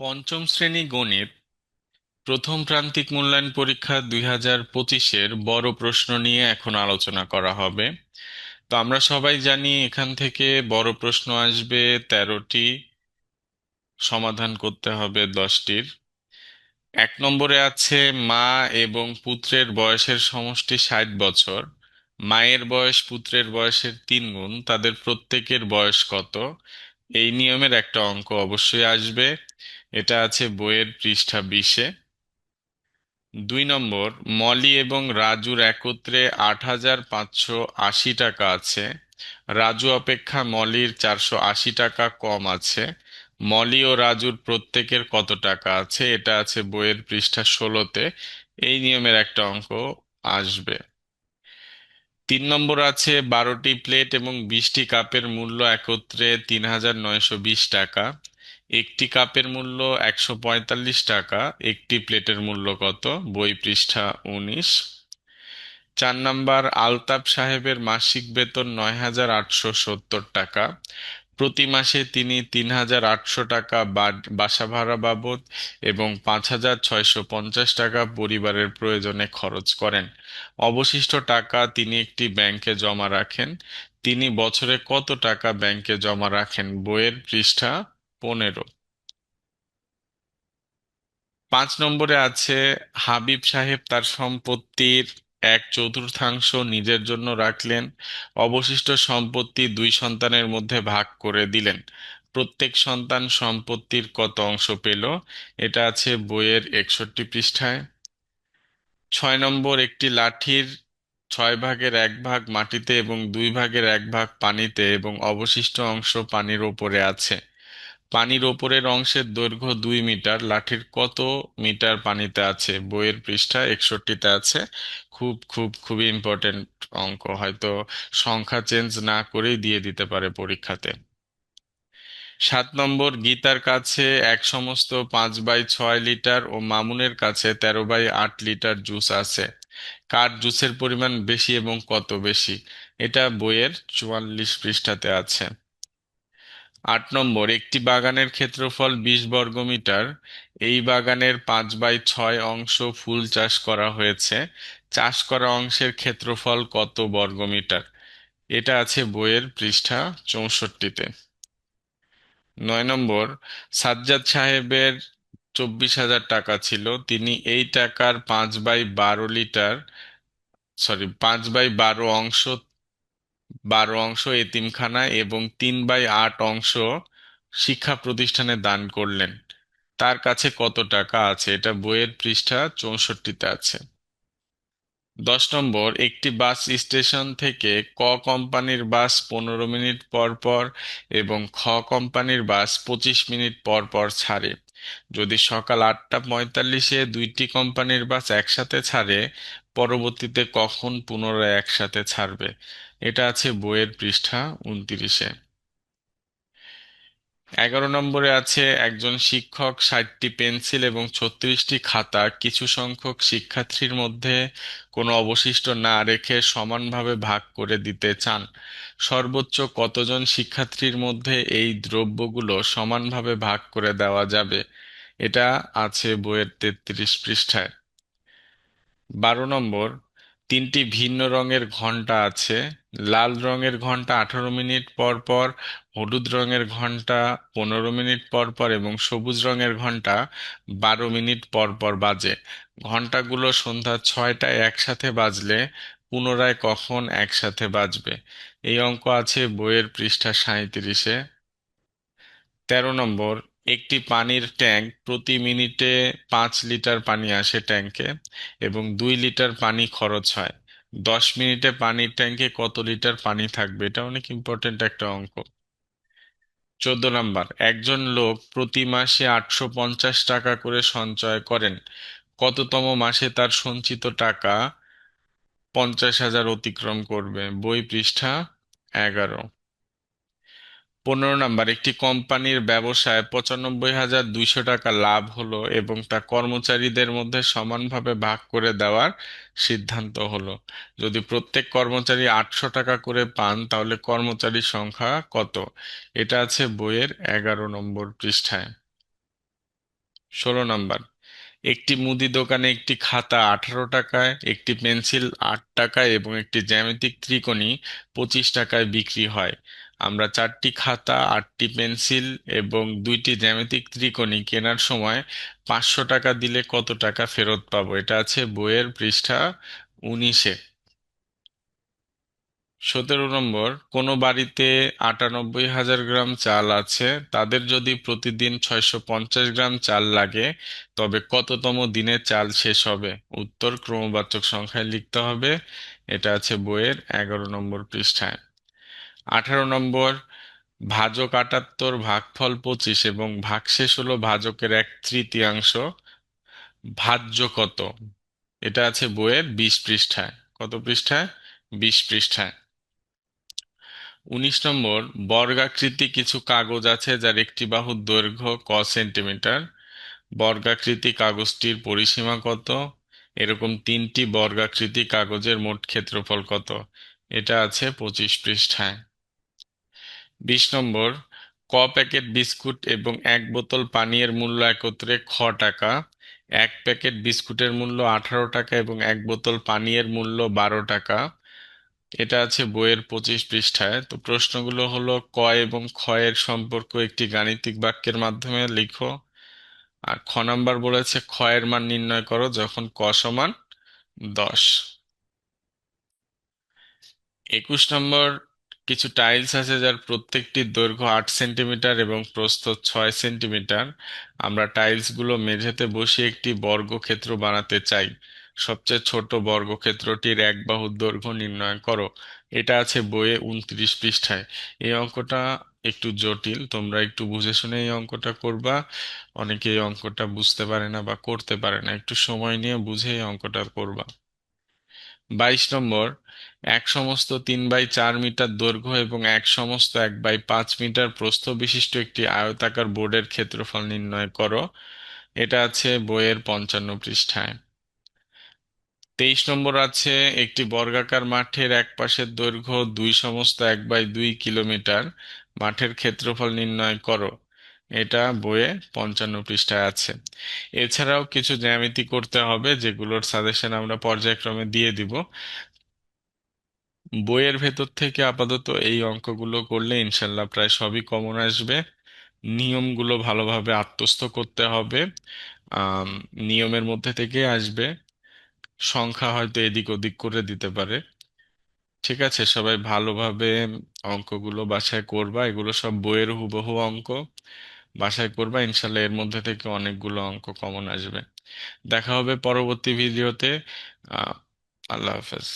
পঞ্চম শ্রেণি গণিত, প্রথম প্রান্তিক মূল্যায়ন পরীক্ষা দুই হাজার পঁচিশের বড় প্রশ্ন নিয়ে এখন আলোচনা করা হবে। তো আমরা সবাই জানি এখান থেকে বড় প্রশ্ন আসবে তেরোটি, সমাধান করতে হবে দশটির। এক নম্বরে আছে মা এবং পুত্রের বয়সের সমষ্টি ষাট বছর। মায়ের বয়স পুত্রের বয়সের তিন গুণ, তাদের প্রত্যেকের বয়স কত? এই নিয়মের একটা অঙ্ক অবশ্যই আসবে। এটা আছে বইয়ের পৃষ্ঠা বিশে। দুই নম্বর, মলি এবং রাজুর একত্রে আট হাজার পাঁচশো আশি টাকা আছে। রাজু অপেক্ষা মলির চারশো আশি টাকা কম আছে। মলি ও রাজুর প্রত্যেকের কত টাকা আছে, এটা আছে বইয়ের পৃষ্ঠা ষোলোতে। এই নিয়মের একটা অঙ্ক আসবে। তিন নম্বর আছে, বারোটি প্লেট এবং বিশটি কাপের মূল্য একত্রে তিন হাজার নয়শো বিশ টাকা। একটি কাপের মূল্য একশো পঁয়তাল্লিশ টাকা, একটি প্লেটের মূল্য কত? বই পৃষ্ঠা উনিশ। চার নাম্বার আলতাপ সাহেবের মাসিক বেতন নয় হাজার আটশো সত্তর টাকা। প্রতি মাসে তিনি তিন হাজার আটশো টাকা বাসা ভাড়া বাবদ এবং পাঁচ হাজার ছয়শো পঞ্চাশ টাকা পরিবারের প্রয়োজনে খরচ করেন। অবশিষ্ট টাকা তিনি একটি ব্যাংকে জমা রাখেন। তিনি বছরে কত টাকা ব্যাংকে জমা রাখেন? বইয়ের পৃষ্ঠা পনেরো। পাঁচ নম্বরে আছে, হাবিব সাহেব তার সম্পত্তির এক চতুর্থাংশ নিজের জন্য রাখলেন, অবশিষ্ট সম্পত্তি দুই সন্তানের মধ্যে ভাগ করে দিলেন। প্রত্যেক সন্তান সম্পত্তির কত অংশ পেল? এটা আছে বইয়ের একষট্টি পৃষ্ঠায়। ছয় নম্বর, একটি লাঠির ছয় ভাগের এক ভাগ মাটিতে এবং দুই ভাগের এক ভাগ পানিতে এবং অবশিষ্ট অংশ পানির ওপরে আছে। পানির ওপরের অংশের দৈর্ঘ্য দুই মিটার, লাঠির কত মিটার পানিতে আছে বইয়ের পৃষ্ঠা একষট্টিতে আছে। খুব খুব, খুবই ইম্পর্টেন্ট অঙ্ক, হয়তো সংখ্যা চেঞ্জ না করেই দিয়ে দিতে পারে পরীক্ষাতে। সাত নম্বর, গীতার কাছে এক সমস্ত পাঁচ বাই ছয় লিটার ও মামুনের কাছে তেরো বাই আট লিটার জুস আছে। কার জুসের পরিমাণ বেশি এবং কত বেশি? এটা বইয়ের চুয়াল্লিশ পৃষ্ঠাতে আছে। আট নম্বর, একটি বাগানের ক্ষেত্রফল বিশ বর্গমিটার। এই বাগানের পাঁচ বাই ছয় অংশ ফুল চাষ করা হয়েছে। চাষ করা অংশের ক্ষেত্রফল কত বর্গমিটার? এটা আছে বইয়ের পৃষ্ঠা চৌষট্টিতে। নয় নম্বর, সাজ্জাদ সাহেবের চব্বিশ হাজার টাকা ছিল। তিনি এই টাকার পাঁচ বাই বারো লিটার, সরি, পাঁচ বাই বারো অংশ বারো অংশ এতিমখানা এবং তিন বাই আট অংশ শিক্ষা প্রতিষ্ঠানে দান করলেন। তার কাছে কত টাকা আছে? এটা বইয়ের পৃষ্ঠা চৌষট্টিতে আছে। দশ নম্বর, একটি বাস স্টেশন থেকে ক কোম্পানির বাস পনেরো মিনিট পর পর এবং খ কোম্পানির বাস পঁচিশ মিনিট পর পর ছাড়ে। যদি সকাল আটটা পঁয়তাল্লিশে দুইটি কোম্পানির বাস একসাথে ছাড়ে, পরবর্তীতে কখন পুনরায় একসাথে ছাড়বে? এটা আছে বইয়ের পৃষ্ঠা উনত্রিশে। এগারো নম্বরে আছে, একজন শিক্ষক, ষাটটি পেন্সিল এবং ছত্রিশটি খাতা। কিছু সংখ্যক শিক্ষার্থীর মধ্যে কোনো অবশিষ্ট না রেখে সমানভাবে ভাগ করে দিতে চান। সর্বোচ্চ কতজন শিক্ষার্থীর মধ্যে এই দ্রব্যগুলো সমানভাবে ভাগ করে দেওয়া যাবে? এটা আছে বইয়ের তেত্রিশ পৃষ্ঠায়। বারো নম্বর তিনটি ভিন্ন রঙের ঘণ্টা আছে। লাল রঙের ঘণ্টা আঠারো মিনিট পর পর, হলুদ রঙের ঘণ্টা পনেরো মিনিট পর পর এবং সবুজ রঙের ঘণ্টা বারো মিনিট পর পর বাজে। ঘন্টাগুলো সন্ধ্যা ছয়টায় একসাথে বাজলে পুনরায় কখন একসাথে বাজবে? এই অঙ্ক আছে বইয়ের পৃষ্ঠা সাঁইত্রিশে। তেরো নম্বর একটি পানির ট্যাঙ্ক প্রতি মিনিটে পাঁচ লিটার পানি আসে ট্যাঙ্কে এবং দুই লিটার পানি খরচ হয়। দশ মিনিটে পানির ট্যাঙ্কে কত লিটার পানি থাকবে? এটা অনেক ইম্পর্টেন্ট একটা অঙ্ক। চোদ্দ নাম্বার, একজন লোক প্রতি মাসে আটশো পঞ্চাশ টাকা করে সঞ্চয় করেন। কততম মাসে তার সঞ্চিত টাকা পঞ্চাশ হাজার অতিক্রম করবে? বই পৃষ্ঠা এগারো। পনেরো নাম্বার, একটি কোম্পানির ব্যবসায় পঁচানব্বই হাজার দুইশো টাকা লাভ হলো এবং তা কর্মচারীদের মধ্যে সমানভাবে ভাগ করে দেওয়ার সিদ্ধান্ত হলো। যদি প্রত্যেক কর্মচারী আটশো টাকা করে পান, তাহলে কর্মচারীর সংখ্যা কত? এটা আছে বইয়ের এগারো নম্বর পৃষ্ঠায়। ষোলো নাম্বার, একটি মুদি দোকানে একটি খাতা আঠারো টাকায়, একটি পেন্সিল আট টাকায় এবং একটি জ্যামিতিক ত্রিকোণী পঁচিশ টাকায় বিক্রি হয়। আমরা চারটি খাতা, আটটি পেন্সিল এবং দুইটি জ্যামিতিক ত্রিকোণী কেনার সময় পাঁচশো টাকা দিলে কত টাকা ফেরত পাবো? এটা আছে বইয়ের পৃষ্ঠা উনিশে। সতেরো নম্বর, কোনো বাড়িতে আটানব্বই হাজার গ্রাম চাল আছে, তাদের যদি প্রতিদিন ছয়শো পঞ্চাশ গ্রাম চাল লাগে, তবে কততম দিনে চাল শেষ হবে? উত্তর ক্রমবাচক সংখ্যায় লিখতে হবে। এটা আছে বইয়ের এগারো নম্বর পৃষ্ঠায়। আঠারো নম্বর, ভাজক আটাত্তর, ভাগফল পঁচিশ এবং ভাগশেষ হলো ভাজকের এক তৃতীয়াংশ। ভাজ্য কত এটা আছে বইয়ের বিশ পৃষ্ঠায়। কত পৃষ্ঠায়? বিশ পৃষ্ঠায়। উনিশ নম্বর, বর্গাকৃতি কিছু কাগজ আছে যার একটি বাহুর দৈর্ঘ্য ক সেন্টিমিটার। বর্গাকৃতি কাগজটির পরিসীমা কত? এরকম তিনটি বর্গাকৃতি কাগজের মোট ক্ষেত্রফল কত? এটা আছে পঁচিশ পৃষ্ঠায়। বিশ নম্বর, ক প্যাকেট বিস্কুট এবং এক বোতল পানীয়ের মূল্য একত্রে খ টাকা, এক প্যাকেট বিস্কুটের মূল্য আঠারো টাকা এবং এক বোতল পানীয়ের মূল্য বারো টাকা। এটা আছে বইয়ের পঁচিশ পৃষ্ঠায়। তো প্রশ্নগুলো হলো, ক এবং খ এর সম্পর্ক একটি গাণিতিক বাক্যের মাধ্যমে লিখো। আর খ নাম্বার বলেছে, খ এর মান নির্ণয় করো যখন ক সমান দশ। একুশ নম্বর কিছু টাইলস আছে যার প্রত্যেকটির দৈর্ঘ্য আট সেন্টিমিটার এবং প্রস্থ ছয় সেন্টিমিটার আমরা টাইলসগুলো মেঝেতে বসিয়ে একটি বর্গক্ষেত্র বানাতে চাই। সবচেয়ে ছোট বর্গক্ষেত্রটির এক বাহুর দৈর্ঘ্য নির্ণয় করো। এটা আছে বইয়ে উনত্রিশ পৃষ্ঠায়। এই অঙ্কটা একটু জটিল, তোমরা একটু বুঝে শুনে এই অঙ্কটা করবা। অনেকে এই অঙ্কটা বুঝতে পারে না বা করতে পারে না। একটু সময় নিয়ে বুঝে এই অঙ্কটা করবা। বাইশ নম্বর এক সমস্ত তিন বাই চার মিটার দৈর্ঘ্য এবং এক সমস্ত এক বাই পাঁচ মিটার প্রস্থ বিশিষ্ট একটি আয়তাকার বোর্ডের ক্ষেত্রফল নির্ণয় করো। এটা আছে বইয়ের পঞ্চান্ন পৃষ্ঠায়। তেইশ নম্বর আছে, একটি বর্গাকার মাঠের এক পাশের দৈর্ঘ্য দুই সমস্ত এক বাই দুই কিলোমিটার, মাঠের ক্ষেত্রফল নির্ণয় করো। এটা বইয়ে পঞ্চান্ন পৃষ্ঠায় আছে। এছাড়াও কিছু জ্যামিতি করতে হবে, যেগুলোর সাজেশন আমরা পর্যায়ক্রমে দিয়ে দিব। বইয়ের ভেতর থেকে আপাতত এই অঙ্কগুলো করলে ইনশাল্লাহ প্রায় সবই কমন আসবে। নিয়মগুলো ভালোভাবে আত্মস্থ করতে হবে। নিয়মের মধ্যে থেকে আসবে। সংখ্যা হয়তো এদিক ওদিক করে দিতে পারে। ঠিক আছে, সবাই ভালোভাবে অঙ্কগুলো বাসায় করবা। এগুলো সব বইয়ের হুবহু অঙ্ক। বাসায় করবা, ইনশাল্লাহ এর মধ্যে থেকে অনেকগুলো অঙ্ক কমন আসবে। দেখা হবে পরবর্তী ভিডিওতে আহ আল্লাহ হাফেজ।